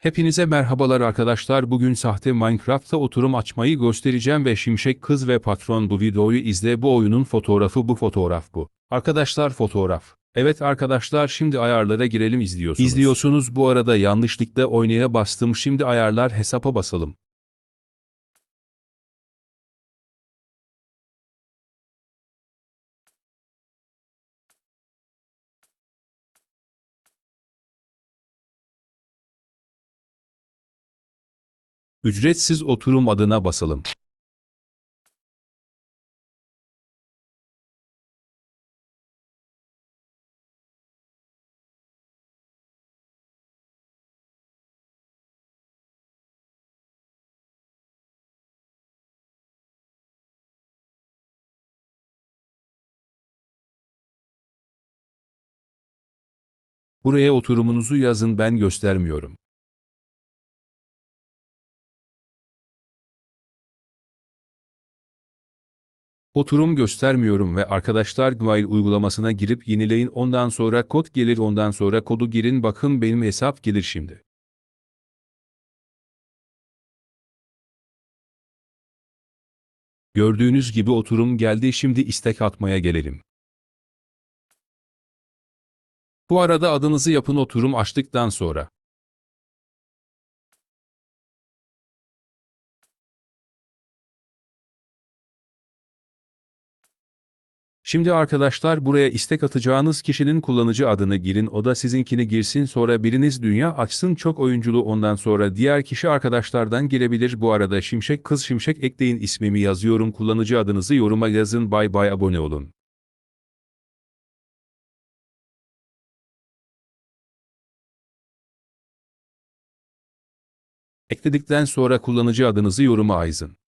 Hepinize merhabalar arkadaşlar. Bugün sahte Minecraft'ta oturum açmayı göstereceğim ve Şimşek Kız ve Patron bu videoyu izle. Bu oyunun fotoğrafı bu fotoğraf bu. Arkadaşlar fotoğraf. Evet arkadaşlar şimdi ayarlara girelim izliyorsunuz. İzliyorsunuz bu arada yanlışlıkla oynaya bastım. Şimdi ayarlar hesapa basalım. Ücretsiz oturum adına basalım. Buraya oturumunuzu yazın ben göstermiyorum. Oturum göstermiyorum ve arkadaşlar Gmail uygulamasına girip yenileyin ondan sonra kod gelir ondan sonra kodu girin bakın benim hesap gelir şimdi. Gördüğünüz gibi oturum geldi şimdi istek atmaya gelelim. Bu arada adınızı yapın oturum açtıktan sonra. Şimdi arkadaşlar buraya istek atacağınız kişinin kullanıcı adını girin o da sizinkini girsin sonra biriniz dünya açsın çok oyunculu ondan sonra diğer kişi arkadaşlardan girebilir bu arada şimşek kız şimşek ekleyin ismimi yazıyorum kullanıcı adınızı yoruma yazın bay bay abone olun. Ekledikten sonra kullanıcı adınızı yoruma yazın.